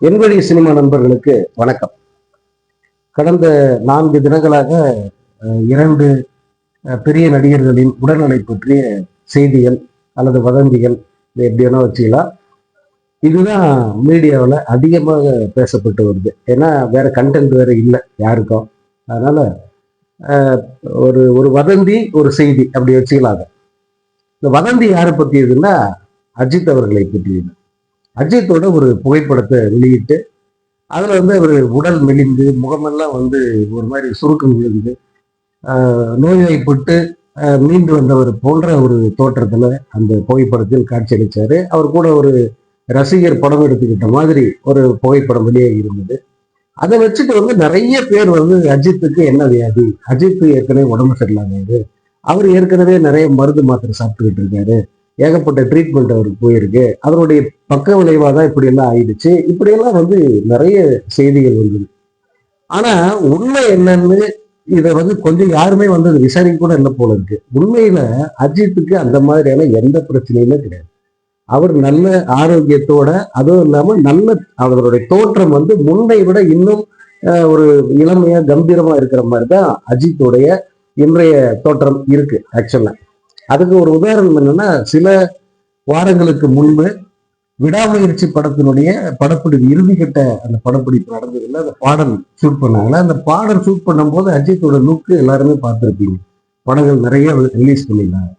என்வழி cinema நண்பர்களுக்கு வணக்கம். கடந்த நான்கு தினங்களாக இரண்டு பெரிய நடிகர்களின் உடல்நிலை பற்றிய செய்திகள் அல்லது வதந்திகள் இதை எப்படி வேணா வச்சுக்கலாம். இதுதான் மீடியாவில் அதிகமாக பேசப்பட்டு வருது. ஏன்னா வேற கண்டென்ட் வேற இல்லை யாருக்கும். அதனால ஒரு ஒரு வதந்தி ஒரு செய்தி அப்படி வச்சுக்கலாம் அதை. இந்த வதந்தி யாரை பற்றியதுன்னா அஜித் அவர்களை பற்றியது. அஜித்தோட ஒரு புகைப்படத்தை வெளியிட்டு அதில் வந்து அவர் உடல் மெலிந்து முகமெல்லாம் வந்து ஒரு மாதிரி சுருக்கம் விழுந்து நோய்வாய்ப்பட்டு மீண்டு வந்தவர் போன்ற ஒரு தோற்றத்தில் அந்த புகைப்படத்தில் காட்சியளித்தார் அவர் கூட ஒரு ரசிகர் படம் எடுத்துக்கிட்ட மாதிரி ஒரு புகைப்படம் வெளியே இருந்தது. அதை வச்சுட்டு வந்து நிறைய பேர் வந்து அஜித்துக்கு என்ன வியாதி? அஜித்து ஏற்கனவே உடம்பு சரியில்லாதது. அவர் ஏற்கனவே நிறைய மருந்து மாத்திரை சாப்பிட்டுக்கிட்டு இருக்காரு. ஏகப்பட்ட ட்ரீட்மெண்ட் அவருக்கு போயிருக்கு. அதனுடைய பக்க விளைவாக தான் இப்படி எல்லாம் ஆயிடுச்சு. இப்படியெல்லாம் வந்து நிறைய செய்திகள் வந்தது ஆனா உண்மை என்னன்னு இதை வந்து கொஞ்சம் யாருமே வந்து அதை விசாரிக்க கூட இல்லை போல இருக்கு. உண்மையில அஜித்துக்கு அந்த மாதிரியான எந்த பிரச்சனையுமே கிடையாது. அவர் நல்ல ஆரோக்கியத்தோட அதுவும் இல்லாம நல்ல அவருடைய தோற்றம் வந்து முன்னை விட இன்னும் ஒரு இளமையா கம்பீரமா இருக்கிற மாதிரி தான் அஜித்துடைய இன்றைய தோற்றம் இருக்கு ஆக்சுவலா அதுக்கு ஒரு உதாரணம் என்னன்னா சில வாரங்களுக்கு முன்பு விடாமுயற்சி படத்தினுடைய படப்பிடிப்பு இறுதிக்கட்ட அந்த படப்பிடிப்பு நடந்ததுல அந்த பாடல் ஷூட் பண்ணாங்களா அந்த பாடல் ஷூட் பண்ணும்போது அஜித்தோட லுக்கு எல்லாருமே பார்த்துருப்பீங்க. படங்கள் நிறைய ரிலீஸ் பண்ணியிருந்தாங்க.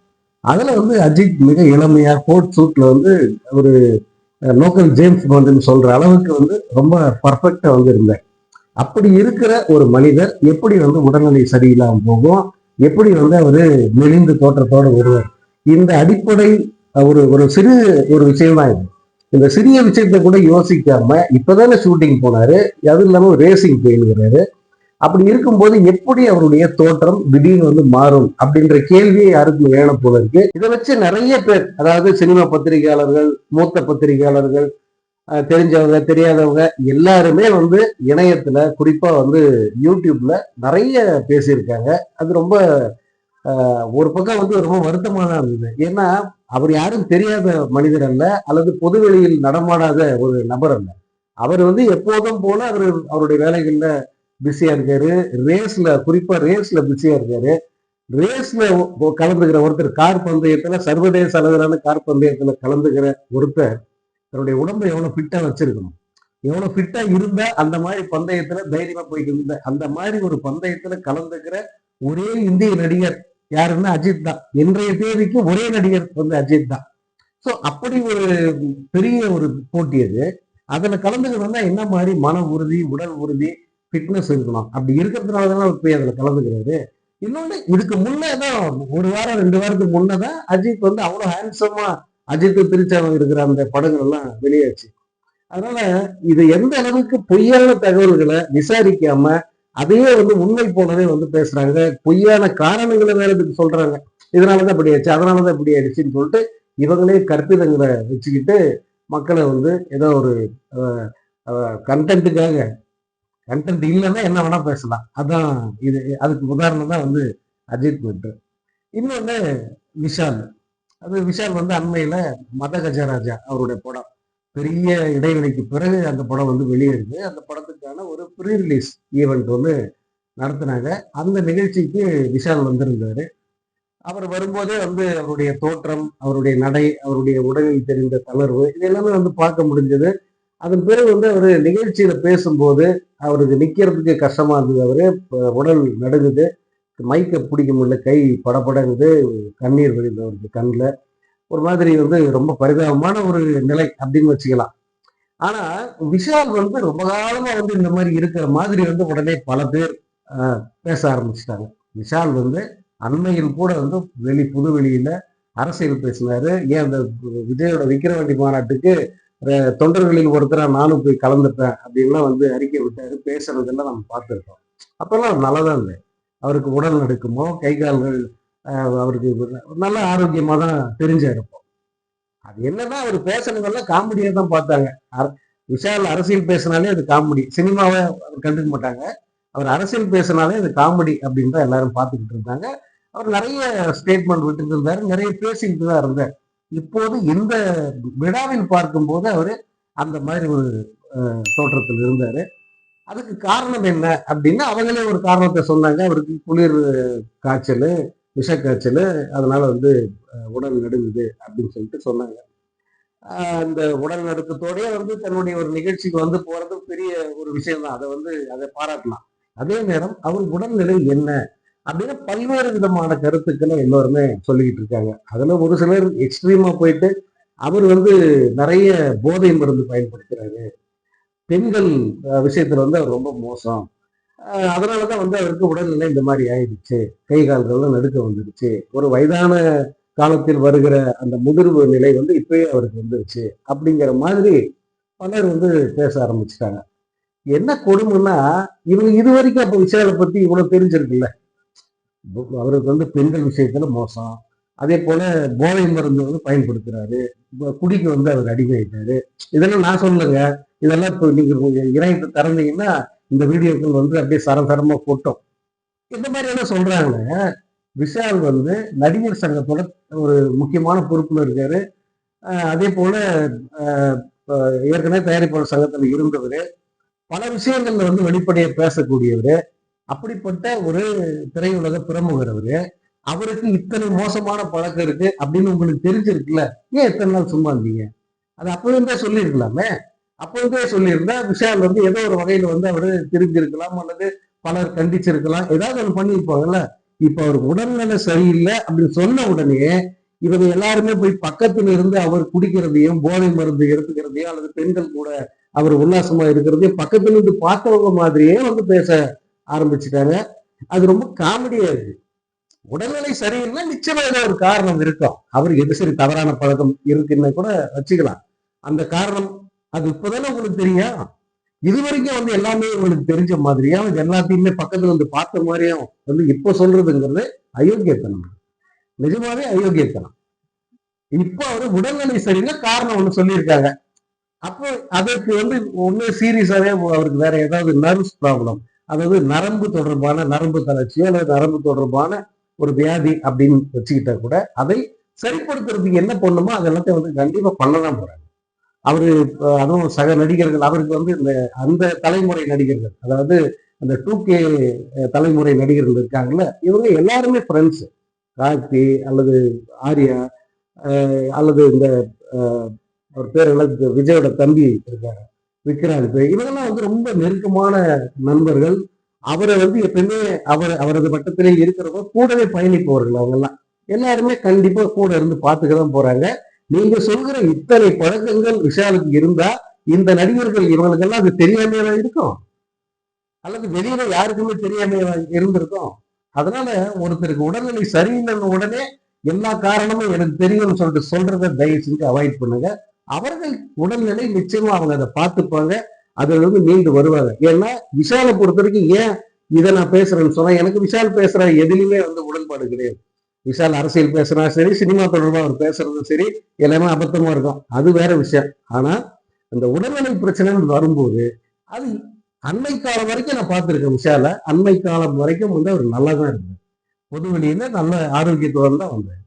அதுல வந்து அஜித் மிக இளமையா கோட் சூட்ல வந்து ஒரு லோக்கல் ஜேம்ஸ் பாண்டுன்னு சொல்ற அளவுக்கு வந்து ரொம்ப பர்ஃபெக்டா வந்து இருந்தார் அப்படி இருக்கிற ஒரு மனிதர் எப்படி வந்து உடல்நிலை சரியில்லாமல் போகும்? எப்படி வந்து அவர் மெலிந்து தோற்றத்தோட வருவார் இந்த அடிப்படை ஒரு ஒரு சிறு ஒரு விஷயம் தான் இது. இந்த சிறிய விஷயத்தை கூட யோசிக்காம இப்பதானே ஷூட்டிங் போனாரு அது இல்லாமல் ரேசிங் போயிருக்கிறாரு. அப்படி இருக்கும்போது எப்படி அவருடைய தோற்றம் திடீர்னு வந்து மாறும் அப்படின்ற கேள்வியை யாருக்கும் ஏன போல இருக்கு. இதை வச்சு நிறைய பேர் அதாவது சினிமா பத்திரிகையாளர்கள் மூத்த பத்திரிகையாளர்கள் தெரிஞ்சவங்க தெரியாதவங்க எல்லாருமே வந்து இணையத்துல குறிப்பா வந்து யூடியூப்ல நிறைய பேசியிருக்காங்க. அது ரொம்ப ஒரு பக்கம் வந்து ரொம்ப வருத்தமா தான் இருந்தது. ஏன்னா அவர் யாரும் தெரியாத மனிதர் அல்ல அல்லது பொதுவெளியில் நடமாடாத ஒரு நபர் அல்ல. அவர் வந்து எப்போதும் போல அவர் அவருடைய வேலைகள்ல பிஸியா இருக்காரு. ரேஸ்ல குறிப்பா ரேஸ்ல பிஸியா இருக்காரு. ரேஸ்ல கலந்துக்கிற ஒருத்தர் கார் பந்தயத்துல சர்வதேச அளவிலான கார் பந்தயத்துல கலந்துக்கிற ஒருத்தர் தன்னுடைய உடம்பை எவ்வளவு ஃபிட்டா வச்சிருக்கணும்? எவ்வளவு ஃபிட்டா இருந்தா அந்த மாதிரி பந்தயத்துல தைரியமா போயிட்டு இருந்த அந்த மாதிரி ஒரு பந்தயத்துல கலந்துக்கிற ஒரே இந்திய நடிகர் யாருன்னா அஜித் தான். இன்றைய தேதிக்கு ஒரே நடிகர் வந்து அஜித் தான். சோ அப்படி ஒரு பெரிய ஒரு போட்டி அது. அதுல கலந்துக்கணும்னா என்ன மாதிரி மன உறுதி உடல் உறுதி ஃபிட்னஸ் இருக்கணும். அப்படி இருக்கிறதுனால தானே அவர் போய் அதுல கலந்துக்கிறாரு. இன்னொன்னு இதுக்கு முன்னே தான் ஒரு வாரம் ரெண்டு வாரத்துக்கு முன்னதான் அஜித் வந்து அவ்வளோ ஹேண்ட்ஸமாக அஜித் திருச்சாரம் இருக்கிற அந்த படங்கள் எல்லாம் வெளியாச்சு. அதனால இது எந்த அளவுக்கு பொய்யான தகவல்களை விசாரிக்காம அதையே வந்து உண்மை போலவே வந்து பேசுறாங்க. பொய்யான காரணங்களை வேற இதுக்கு சொல்றாங்க. இதனாலதான் இப்படி ஆச்சு அதனாலதான் இப்படி ஆயிடுச்சுன்னு சொல்லிட்டு இவங்களே கற்பிதங்களை வச்சுக்கிட்டு மக்களை வந்து ஏதோ ஒரு கண்டென்ட்டுக்காக கண்டென்ட் இல்லைன்னா என்ன வேணா பேசலாம். அதான் இது அதுக்கு உதாரணம் தான் வந்து அஜித் மெட்ரு இன்னொன்னு விஷால். அது விஷால் வந்து அண்மையில மத கஜராஜா அவருடைய படம். பெரிய இடைவெளிக்கு பிறகு அந்த படம் வந்து வெளியேறுது. அந்த படத்துக்கான ஒரு ப்ரீ ரிலீஸ் ஈவெண்ட் வந்து நடத்தினாங்க. அந்த நிகழ்ச்சிக்கு விஷால் வந்திருந்தாரு. அவர் வரும்போதே வந்து அவருடைய தோற்றம் அவருடைய நடை அவருடைய உடலில் தெரிந்த தளர்வு இது எல்லாமே வந்து பார்க்க முடிஞ்சது. அதன் பிறகு வந்து அவர் நிகழ்ச்சியில பேசும்போது அவருக்கு நிக்கிறதுக்கு கஷ்டமா இருந்தது. அவரு உடல் நடுங்குது. மைக்கை பிடிக்க முடியல. கை படப்படங்குது கண்ணீர் வருது அவருக்கு கண்ணில் ஒரு மாதிரி வந்து ரொம்ப பரிதாபமான ஒரு நிலை அப்படின்னு வச்சுக்கலாம். ஆனா விஷால் வந்து ரொம்ப காலமா வந்து இந்த மாதிரி இருக்கிற மாதிரி வந்து உடனே பல பேர் பேச ஆரம்பிச்சிட்டாங்க. விஷால் வந்து அண்மையில் கூட வந்து வெளி புது வெளியில அரசியல் பேசினாரு. ஏன் அந்த விஜயோட விக்கிரவாண்டி மாநாட்டுக்கு தொண்டர்களில் ஒருத்தரா நானும் போய் கலந்துப்பேன் அப்படின்லாம் வந்து அறிக்கை விட்டாரு. பேசுறதெல்லாம் நம்ம பார்த்துருக்கோம். அப்பெல்லாம் நல்லதான் இல்லை அவருக்கு உடல் நடுக்கமோ கை கால்கள் அவருக்கு நல்ல ஆரோக்கியமா தான் தெரிஞ்சாரு அது என்னன்னா அவர் பேசுனதெல்லாம் காமெடியை தான் பார்த்தாங்க. விஷால் அரசியல் பேசினாலே அது காமெடி. சினிமாவை அவர் கண்டுக்க மாட்டாங்க. அவர் அரசியல் பேசினாலே அது காமெடி அப்படின்னு தான் எல்லாரும் பார்த்துக்கிட்டு இருந்தாங்க. அவர் நிறைய ஸ்டேட்மெண்ட் விட்டுட்டு இருந்தாரு. நிறைய பேசிக்கிட்டு தான் இருந்தார். இப்போது இந்த விழாவில் பார்க்கும்போது அவர் அந்த மாதிரி ஒரு தோற்றத்தில் இருந்தார். அதுக்கு காரணம் என்ன அப்படின்னா அவங்களே ஒரு காரணத்தை சொன்னாங்க. அவருக்கு குளிர் காய்ச்சல் விஷக்காய்ச்சல் அதனால வந்து உடல் நடுங்குது அப்படின்னு சொல்லிட்டு சொன்னாங்க. ஆஹ் அந்த உடல் நடுக்கத்தோடயே வந்து தன்னுடைய ஒரு நிகழ்ச்சிக்கு வந்து போறது பெரிய ஒரு விஷயம் தான் அதை வந்து அதை பாராட்டலாம். அதே நேரம் அவர் உடல்நிலை என்ன அப்படின்னு பல்வேறு விதமான கருத்துக்களை எல்லோருமே சொல்லிக்கிட்டு இருக்காங்க. அதுல ஒரு சிலர் எக்ஸ்ட்ரீமா போயிட்டு அவர் வந்து நிறைய போதை மருந்து பயன்படுத்துறாரு. பெண்கள் விஷயத்துல வந்து அவர் ரொம்ப மோசம். அதனால அதனாலதான் வந்து அவருக்கு உடல்நிலை இந்த மாதிரி ஆயிடுச்சு. கை கால்கள்லாம் நடுக்க வந்துடுச்சு. ஒரு வயதான காலத்தில் வருகிற அந்த முதிர்வு நிலை வந்து இப்பயே அவருக்கு வந்துருச்சு. அப்படிங்கிற மாதிரி பலர் வந்து பேச ஆரம்பிச்சிட்டாங்க. என்ன கொடுமைன்னா இவங்க இது வரைக்கும் அப்ப விஷயங்களை பத்தி இவ்வளவு தெரிஞ்சிருக்குல்ல. அவருக்கு வந்து பெண்கள் விஷயத்துல மோசம். அதே போல போதை மருந்து வந்து பயன்படுத்துறாரு. குடிக்கு வந்து அவர் அடிமையிட்டாரு இதெல்லாம் நான் சொல்லுங்க இதெல்லாம் இப்போ நீங்கள் இணையத்தை திறந்தீங்கன்னா இந்த வீடியோக்கள் வந்து அப்படியே சரசரமாக போட்டோம் இந்த மாதிரி எல்லாம் சொல்கிறாங்க விஷால் வந்து நடிகர் சங்கத்தோட ஒரு முக்கியமான பொறுப்பில் இருக்கார். அதே போல் ஏற்கனவே தயாரிப்பாளர் சங்கத்தில் இருந்தவர். பல விஷயங்கள்ல வந்து வெளிப்படையாக பேசக்கூடியவர். அப்படிப்பட்ட ஒரு திரையுலக பிரமுகர் அவரு அவருக்கு இத்தனை மோசமான பழக்கம் இருக்கு அப்படின்னு உங்களுக்கு தெரிஞ்சிருக்குல்ல? ஏன் இத்தனை நாள் சும்மா இருந்தீங்க? அது அப்பவே சொல்லியிருக்கலாமே. அப்பொழுதே சொல்லியிருந்தா விஷால் வந்து ஏதோ ஒரு வகையில வந்து அவரு திரும்பியிருக்கலாம் அல்லது பலர் கண்டிச்சிருக்கலாம். ஏதாவது ஒன்று பண்ணியிருப்பாங்கல்ல? இப்ப அவருக்கு உடல்நிலை சரியில்லை அப்படின்னு சொன்ன உடனே இவங்க எல்லாருமே போய் பக்கத்துல இருந்து அவர் குடிக்கிறதையும் போதை மருந்து எடுத்துக்கிறதையும் அல்லது பெண்கள் கூட அவர் உல்லாசமா இருக்கிறதையும் பக்கத்துல இருந்து பார்த்தவங்க மாதிரியே வந்து பேச ஆரம்பிச்சுட்டாங்க. அது ரொம்ப காமெடியா இருக்கு. உடல்நிலை சரியில்லை நிச்சயமா ஏதோ ஒரு காரணம் இருக்கும். அவருக்கு எது சரி தவறான பழக்கம் இருக்குன்னு கூட வச்சுக்கலாம். அந்த காரணம் அது இப்பதானே உங்களுக்கு தெரியும் இது வரைக்கும் வந்து எல்லாமே உங்களுக்கு தெரிஞ்ச மாதிரியா? இது எல்லாத்தையுமே பக்கத்துல வந்து பார்த்த மாதிரியும் வந்து இப்ப சொல்றதுங்கிறது அயோக்கியத்தனம். நிஜமாவே அயோக்கியத்தனம். இப்போ அவரு உடல்நிலை சரியில்லை காரணம் ஒண்ணு சொல்லியிருக்காங்க. அப்போ அதற்கு வந்து ஒண்ணு சீரியஸாவே அவருக்கு வேற ஏதாவது நர்வ்ஸ் ப்ராப்ளம் அதாவது நரம்பு தொடர்பான நரம்பு தளர்ச்சியோ அல்லது நரம்பு தொடர்பான ஒரு வியாதி அப்படின்னு வச்சுக்கிட்டா கூட அதை சரிப்படுத்துறதுக்கு என்ன பண்ணுமோ அதெல்லாத்தையும் வந்து கண்டிப்பா பண்ணதான் போறாங்க அவரு அதுவும் சக நடிகர்கள் அவருக்கு வந்து இந்த அந்த தலைமுறை நடிகர்கள் அதாவது அந்த டூ கே தலைமுறை நடிகர்கள் இருக்காங்கல்ல இவங்க எல்லாருமே ஃப்ரெண்ட்ஸு கார்த்தி அல்லது ஆர்யா அல்லது இந்த ஒரு அவர் பேர் என்ன விஜயோட தம்பி இருக்காரு விக்ராந்த் இவங்கெல்லாம் வந்து ரொம்ப நெருக்கமான நண்பர்கள். அவரை வந்து எப்பயுமே அவர் அவரது பட்டத்திலே இருக்கிறவங்க கூடவே பயணிப்பவர்கள் அவங்கெல்லாம். எல்லாருமே கண்டிப்பாக கூட இருந்து பார்த்துக்க தான் போகிறாங்க நீங்க சொல்கிற இத்தனை பழக்கங்கள் விஷாலுக்கு இருந்தா இந்த நடிகர்கள் இவங்களுக்கெல்லாம் அது தெரியாமையா இருக்கும். அல்லது வெளியில யாருக்குமே தெரியாம இருந்திருக்கும். அதனால ஒருத்தருக்கு உடல்நிலை சரியில்லைன்னு உடனே எல்லா காரணமும் எனக்கு தெரியும்னு சொல்லிட்டு சொல்றதை தயவு செஞ்சு அவாய்ட் பண்ணுங்க. அவர்கள் உடல்நிலை நிச்சயமா அவங்க அதை பார்த்துப்பாங்க. அதுல இருந்து மீண்டு வருவாங்க. ஏன்னா விஷாலை பொறுத்த வரைக்கும் ஏன் இதை நான் பேசுறேன்னு சொன்னா எனக்கு விஷால் பேசுற எதுலையுமே வந்து உடன்பாடு கிடையாது. விஷால் அரசியல் பேசுறா சரி சினிமா தொடர்பாக அவர் பேசுறதும் சரி எல்லாமே அபத்தமா இருக்கும். அது வேற விஷயம். ஆனா அந்த உடல்நிலை பிரச்சனைன்னு வரும்போது அது அண்மை காலம் வரைக்கும் நான் பார்த்துருக்கேன் விஷால. அண்மை காலம் வரைக்கும் வந்து அவர் நல்லா தான் இருந்தார். பொது வெளியில நல்ல ஆரோக்கியத்தோடு தான் வந்தார்.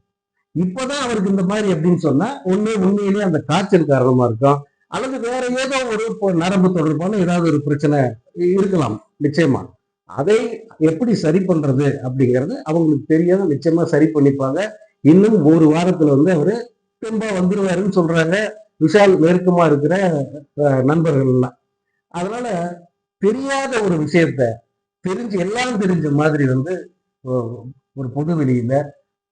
இப்பதான் அவருக்கு இந்த மாதிரி அப்படின்னு சொன்னா ஒண்ணு உண்மையிலேயே அந்த காய்ச்சல் காரணமா இருக்கும். அல்லது வேற ஏதோ ஒரு நரம்பு தொடர்பான ஏதாவது ஒரு பிரச்சனை இருக்கலாம். நிச்சயமா. அதை எப்படி சரி பண்றது அப்படிங்கிறது அவங்களுக்கு தெரியாத நிச்சயமா சரி பண்ணிப்பாங்க. இன்னும் ஒரு வாரத்துல வந்து அவரு தெம்பா வந்துருவாருன்னு சொல்றாங்க விஷால் நெருக்கமா இருக்கிற நண்பர்கள்லாம். அதனால தெரியாத ஒரு விஷயத்த தெரிஞ்சு எல்லாம் தெரிஞ்ச மாதிரி வந்து ஒரு பொது வெளியில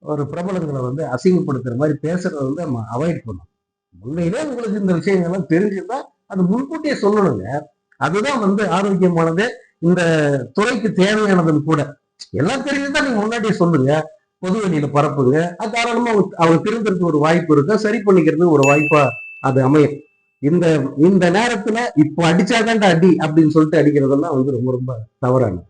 ஒரு பிரபலங்களை வந்து அசிங்கப்படுத்துற மாதிரி பேசுறத வந்து நம்ம அவாய்ட் பண்ணும் உண்மையிலே உங்களுக்கு இந்த விஷயங்கள்லாம் தெரிஞ்சுதான் அது முன்கூட்டியே சொல்லணுங்க. அதுதான் வந்து ஆரோக்கியமானது. இந்த துறைக்கு தேவையானதும் கூட. எல்லாம் தெரிஞ்சுதான் நீங்க முன்னாடியே சொல்லுங்க. பொது வெளியில பரப்புங்க. அது தாராளமா அவங்க- திருந்துறதுக்கு திருந்தறதுக்கு ஒரு வாய்ப்பு இருக்கா? சரி பண்ணிக்கிறதுக்கு ஒரு வாய்ப்பா அது அமையும். இந்த இந்த நேரத்துல இப்போ அடிச்சாதான்டா அடி அப்படின்னு சொல்லிட்டு அடிக்கிறதெல்லாம் வந்து ரொம்ப ரொம்ப தவறானது.